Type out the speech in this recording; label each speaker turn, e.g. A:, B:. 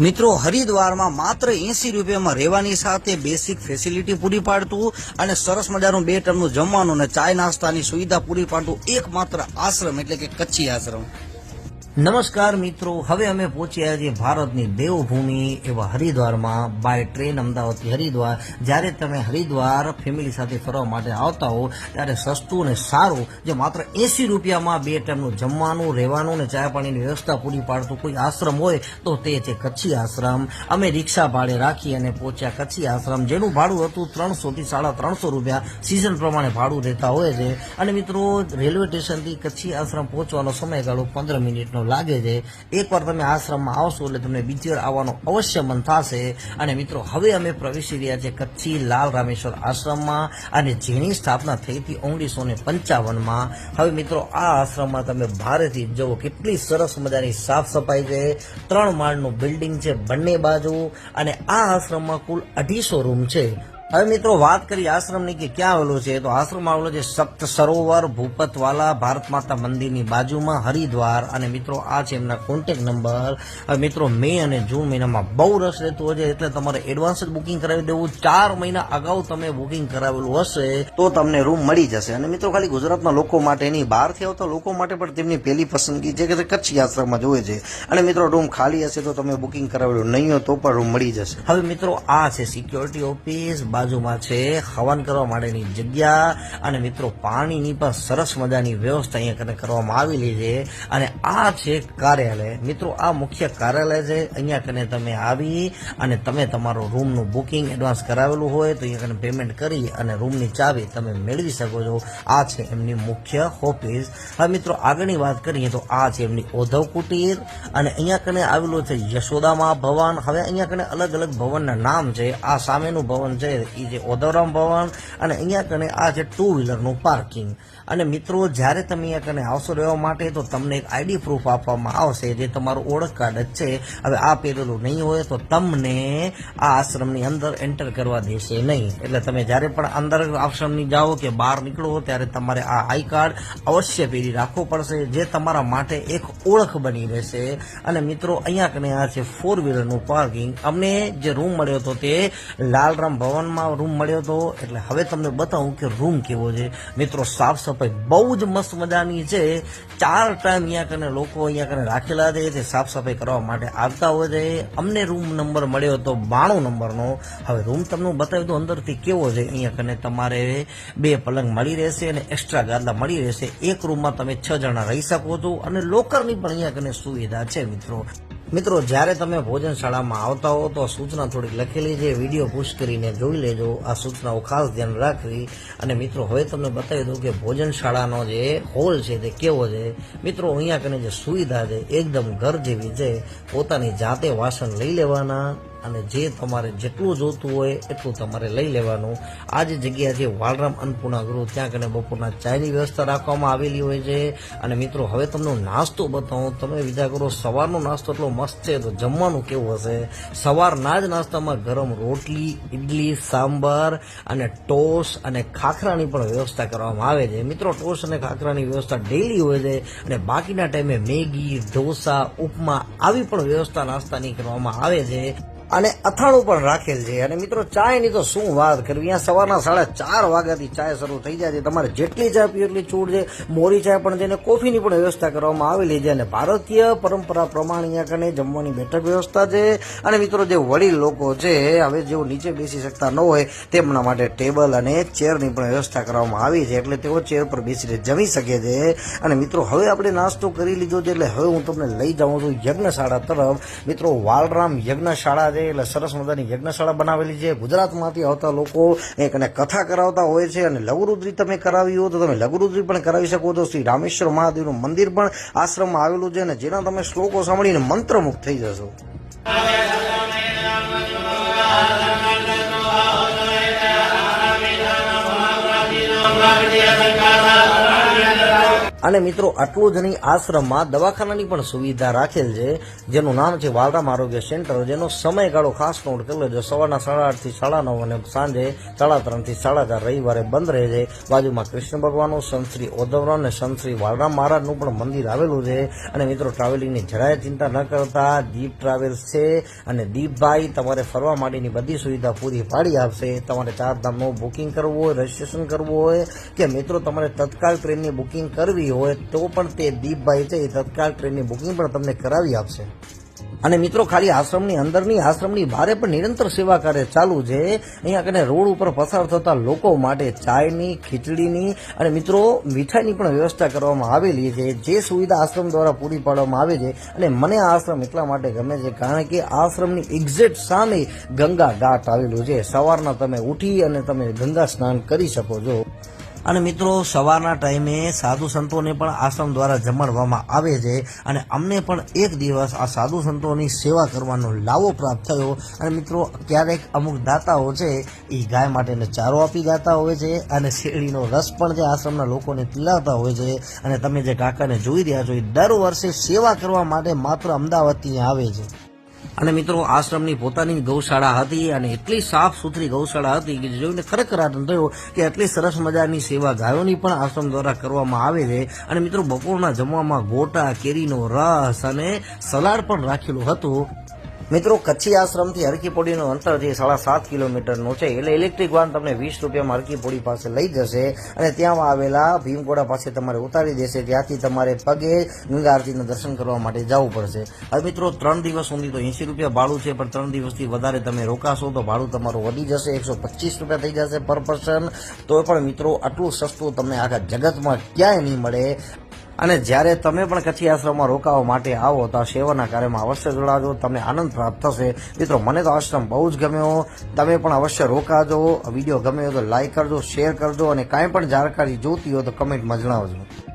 A: મિત્રો, હરિદ્વારમાં માત્ર એસી રૂપિયામાં રહેવાની સાથે બેસિક ફેસિલિટી પૂરી પાડતું અને સરસ મજાનું બે ટર્મનું જમવાનું અને ચાય નાસ્તાની સુવિધા પૂરી પાડતું એકમાત્ર આશ્રમ એટલે કે કચ્છી આશ્રમ. નમસ્કાર મિત્રો, હવે અમે પહોંચ્યા છીએ ભારતની દેવભૂમિ એવા હરિદ્વારમાં બાય ટ્રેન અમદાવાદથી હરિદ્વાર. જ્યારે તમે હરિદ્વાર ફેમિલી સાથે ફરવા માટે આવતા હો, ત્યારે સસ્તું અને સારું, જે માત્ર એંસી રૂપિયામાં બે ટાઈમનું જમવાનું, રહેવાનું અને ચા પાણીની વ્યવસ્થા પૂરી પાડતું કોઈ આશ્રમ હોય, તો તે છે કચ્છી આશ્રમ. અમે રિક્ષા ભાડે રાખી અને પહોંચ્યા કચ્છી આશ્રમ, જેનું ભાડું હતું ત્રણસોથી સાડા ત્રણસો રૂપિયા. સિઝન પ્રમાણે ભાડું રહેતા હોય છે. અને મિત્રો, રેલવે સ્ટેશનથી કચ્છી આશ્રમ પહોંચવાનો સમયગાળો પંદર મિનિટનો લાગે છે. એકવાર તમે આશ્રમમાં આવશો એટલે તમને બીજી વાર આવવાનું અવશ્ય મન થશે. અને મિત્રો, હવે અમે પ્રવેશી રહ્યા છીએ કચ્છી લાલ રામેશ્વર આશ્રમમાં અને જેની સ્થાપના થઈ હતી ઓગણીસો ને પંચાવનમાં. હવે મિત્રો, આ આશ્રમમાં તમે ભારેથી જુઓ કેટલી સરસ મજાની સાફ સફાઈ છે. ત્રણ માળનું બિલ્ડિંગ છે બંને બાજુ. અને આ આશ્રમમાં કુલ અઢીસો રૂમ છે. હવે મિત્રો વાત કરી આશ્રમની કે ક્યાં આવેલો છે? તો આશ્રમ આવેલો છે સપ્ત સરોવર ભૂપતવાલા ભારત માતા મંદિરની બાજુમાં હરિદ્વાર. અને મિત્રો આ છે એમના કોન્ટેક નંબર હવે મિત્રો મે અને જૂન મહિનામાં બહુ રસ રહેતું હોય છે એટલે તમારે એડવાન્સ જ બુકિંગ કરાવી દેવું. ચાર મહિના અગાઉ તમે બુકિંગ કરાવેલું હશે તો તમને રૂમ મળી જશે. અને મિત્રો ખાલી ગુજરાતના લોકો માટે નહીં બહારથી આવતા લોકો માટે પણ તેમની પહેલી પસંદગી છે કે કચ્છી આશ્રમમાં જોવે છે. અને મિત્રો રૂમ ખાલી હશે તો તમે બુકિંગ કરાવેલું નહીં હોય તો પણ રૂમ મળી જશે. હવે મિત્રો આ છે સિક્યોરિટી ઓફિસ બાજુમાં છે. હવન કરવા માટેની જગ્યા અને મિત્રો પાણીની પણ સરસ મજાની વ્યવસ્થા અહીંયા કરવામાં આવેલી છે. અને આ છે કાર્યાલય. મિત્રો, આ મુખ્ય કાર્યાલય છે. અહીંયા કને તમે આવી અને તમે તમારો રૂમનું બુકિંગ એડવાન્સ કરાવેલું હોય તો અહીંયા કને પેમેન્ટ કરી અને રૂમની ચાવી તમે મેળવી શકો છો. આ છે એમની મુખ્ય ઓફિસ. હવે મિત્રો, આગળની વાત કરીએ તો આ છે એમની ઓધવ કુટીર અને અહીંયા કને આવેલું છે યશોદામાં ભવન. હવે અહીંયા કને અલગ અલગ ભવનના નામ છે. આ સામેનું ભવન છે એ છે ઓધવરામ ભવન અને અહીંયા કને આ છે ટુ વ્હીલરનું પાર્કિંગ અને મિત્રો, જ્યારે તમે અહીંયા કને આવશો રહેવા માટે, તો તમને એક આઈડી પ્રૂફ આપવામાં આવશે જે તમારું ઓળખ કાર્ડ જ છે. હવે આ પહેરેલું નહીં હોય, તો તમને આ આશ્રમની અંદર એન્ટર કરવા દેશે નહીં. એટલે તમે જ્યારે પણ અંદર આશ્રમની જાઓ કે બહાર નીકળો, ત્યારે તમારે આ આઈ કાર્ડ અવશ્ય પહેરી રાખવું પડશે, જે તમારા માટે એક ઓળખ બની રહેશે. અને મિત્રો, અહીંયા કને આ છે ફોર વ્હીલરનું પાર્કિંગ અમને જે રૂમ મળ્યો હતો તે લાલરામ ભવનમાં રૂમ મળ્યો હતો એટલે હવે તમને બતાવું કે રૂમ કેવો છે. મિત્રો, સાફ સફાઈ બહુ જ મસ્ત મજાની છે. ચાર ટાઈમ અહીંયા કને લોકો અહીંયા કને રાખેલા છે તે સાફ સફાઈ કરવા માટે આવતા હોય છે. અમને રૂમ નંબર મળ્યો હતો બાણું નંબરનો હવે રૂમ તમને બતાવ્યું તો અંદરથી કેવો છે. અહીંયા કને તમારે બે પલંગ મળી રહેશે અને એક્સ્ટ્રા ગાદલા મળી રહેશે. એક રૂમમાં તમે છ જણા રહી શકો છો અને લોકરની પણ અહીંયા કને સુવિધા છે, મિત્રો. મિત્રો, જ્યારે તમે ભોજનશાળામાં આવતા હો, તો આ સૂચના થોડીક લખેલી છે. વીડિયો પુશ કરીને જોઈ લેજો. આ સૂચનાઓ ખાસ ધ્યાન રાખવી. અને મિત્રો, હવે તમને બતાવી દઉં કે ભોજનશાળાનો જે હોલ છે, તે કેવો છે. મિત્રો, અહીંયા કને જે સુવિધા છે, એકદમ ઘર જેવી છે. પોતાની જાતે વાસણ લઈ લેવાના. અને જે તમારે જેટલું જોતું હોય એટલું તમારે લઈ લેવાનું. આ જે જગ્યા છે વાલરામ અન્નપૂર્ણા ગૃહ ત્યાં કને બપોરના ચાયની વ્યવસ્થા રાખવામાં આવેલી હોય છે. અને મિત્રો, હવે તમને નાસ્તો બતાવું. તમે વિચાર કરો, સવારનો નાસ્તો એટલો મસ્ત છે તો જમવાનું કેવું હશે? સવારના જ નાસ્તામાં ગરમ રોટલી ઇડલી સાંભાર અને ટોસ અને ખાખરાની પણ વ્યવસ્થા કરવામાં આવે છે. મિત્રો, ટોસ અને ખાખરાની વ્યવસ્થા ડેલી હોય છે અને બાકીના ટાઈમે મેગી, ઢોસા, ઉપમા આવી પણ વ્યવસ્થા નાસ્તાની કરવામાં આવે છે. અને અથાણું પણ રાખેલ છે. અને મિત્રો, ચાયની તો શું વાત કરવી? અહીંયા સવારના સાડા ચાર વાગ્યાથી ચાય શરૂ થઈ જાય છે. તમારે જેટલી ચા પીઓ એટલી છૂટ છે. મોરી ચાય પણ છે અને કોફીની પણ વ્યવસ્થા કરવામાં આવેલી છે. અને ભારતીય પરંપરા પ્રમાણે અહીંયા કને જમવાની બેઠક વ્યવસ્થા છે. અને મિત્રો, જે વડીલ લોકો છે, હવે જેઓ નીચે બેસી શકતા ન હોય, તેમના માટે ટેબલ અને ચેરની પણ વ્યવસ્થા કરવામાં આવી છે. એટલે તેઓ ચેર પર બેસીને જમી શકે છે. અને મિત્રો, હવે આપણે નાસ્તો કરી લીધો છે. એટલે હવે હું તમને લઈ જાઉં છું યજ્ઞશાળા તરફ. મિત્રો, વાલરામ યજ્ઞશાળા છે. એટલે સરસ મજાની યજ્ઞશાળા બનાવેલી છે. ગુજરાતમાંથી આવતા લોકો એક અને કથા કરાવતા હોય છે અને લઘુરુદ્રી તમે કરાવી હો તો તમે લઘુરુદ્રી પણ કરાવી શકો છો. શ્રી રામેશ્વર મહાદેવનું મંદિર પણ આશ્રમમાં આવેલું છે અને જેના તમે શ્લોકો સાંભળીને મંત્રમુખ થઈ જશો.
B: અને મિત્રો, આટલું જ નહીં, આશ્રમમાં દવાખાનાની પણ સુવિધા રાખેલ છે, જેનું નામ છે વાલરામ આરોગ્ય સેન્ટર, જેનો સમયગાળો ખાસ નોટ કરી લેજો. સવારના સાડા આઠથી સાડા નવ અને સાંજે સાડા ત્રણથી સાડા ચાર રવિવારે બંધ રહે છે. બાજુમાં કૃષ્ણ ભગવાનનું સંતશ્રી શ્રી અને સંતશ્રી વાલરામ મહારાજનું પણ મંદિર આવેલું છે. અને મિત્રો ટ્રાવેલિંગની જરાય ચિંતા ન કરતા દીપ ટ્રાવેલ્સ છે અને દીપભાઈ તમારે ફરવા માટેની બધી સુવિધા પૂરી પાડી આપશે. તમારે ચાર ધામનું બુકિંગ કરવું હોય રજીસ્ટ્રેશન કરવું હોય, કે મિત્રો, તમારે તત્કાલ ટ્રેનની બુકિંગ કરવી હોય તો પણ તે દીપભાઈ છે એ તત્કાલ ટ્રેનની બુકિંગ પણ તમને કરાવી આપશે. અને મિત્રો, ખાલી આશ્રમની અંદરની આશ્રમની ભારે પણ નિરંતર સેવા કાર્ય ચાલુ છે. અહીંયા કને રોડ ઉપર પસાર થતા લોકો માટે ચાયની, ખીચડીની અને મિત્રો, મીઠાઈની પણ વ્યવસ્થા કરવામાં આવેલી છે. જે સુવિધા આશ્રમ દ્વારા પૂરી પાડવામાં આવે છે અને મને આ આશ્રમ એટલા માટે ગમે છે કારણ કે આશ્રમની એક્ઝેક્ટ સામે ગંગા ઘાટ આવેલું છે. સવારના તમે ઉઠી અને તમે ગંગા સ્નાન કરી શકો છો. અને મિત્રો, સવારના ટાઈમે સાધુ સંતોને પણ આશ્રમ દ્વારા જમાડવામાં આવે છે અને અમને પણ એક દિવસ આ સાધુ સંતોની સેવા કરવાનો લાવો પ્રાપ્ત થયો. અને મિત્રો, ક્યારેક અમુક દાતાઓ છે એ ગાય માટેને ચારો આપી જાતા હોય છે અને શેરડીનો રસ પણ જે આશ્રમના લોકોને પીલાવતા હોય છે. અને તમે જે કાકાને જોઈ રહ્યા છો એ દર વર્ષે સેવા કરવા માટે માત્ર અમદાવાદથી આવે છે. અને મિત્રો, આશ્રમની પોતાની ગૌશાળા હતી અને એટલી સાફ સુથરી ગૌશાળા હતી કે જોઈને ખરેખર આનંદ થયો કે એટલી સરસ મજાની સેવા ગાયોની પણ આશ્રમ દ્વારા કરવામાં આવે છે. અને મિત્રો, બપોરના જમવામાં ગોટા, કેરીનો રસ અને સલાડ પણ રાખેલું હતું. મિત્રો, કચ્છી આશ્રમથી હરકીપોડીનું અંતર છે સાડા સાત કિલોમીટરનું છે, એટલે ઇલેક્ટ્રિક વાહન તમને વીસ રૂપિયામાં હરકીપોડી પાસે લઈ જશે અને ત્યાં આવેલા ભીમગોડા પાસે તમારે ઉતારી દેશે. ત્યાંથી તમારે પગે ગંગા દર્શન કરવા માટે જવું પડશે. હવે મિત્રો, ત્રણ દિવસ સુધી તો એંસી રૂપિયા ભાડું છે, પણ ત્રણ દિવસથી વધારે તમે રોકાશો તો ભાડું તમારું વધી જશે. એકસો પચીસ રૂપિયા થઈ જશે પર પર્સન. તો પણ મિત્રો, આટલું સસ્તું તમને આખા જગતમાં ક્યાંય નહીં મળે. અને જ્યારે તમે પણ કચ્છી આશ્રમમાં રોકાવા માટે આવો, તો આ સેવાના કાર્યમાં અવશ્ય જોડાજો, તમને આનંદ પ્રાપ્ત થશે. મિત્રો, મને તો આશ્રમ બહુ જ ગમ્યો. તમે પણ અવશ્ય રોકાજો. વીડિયો ગમ્યો તો લાઈક કરજો, શેર કરજો અને કાંઈ પણ જાણકારી જોતી હોય તો કમેન્ટમાં જણાવજો.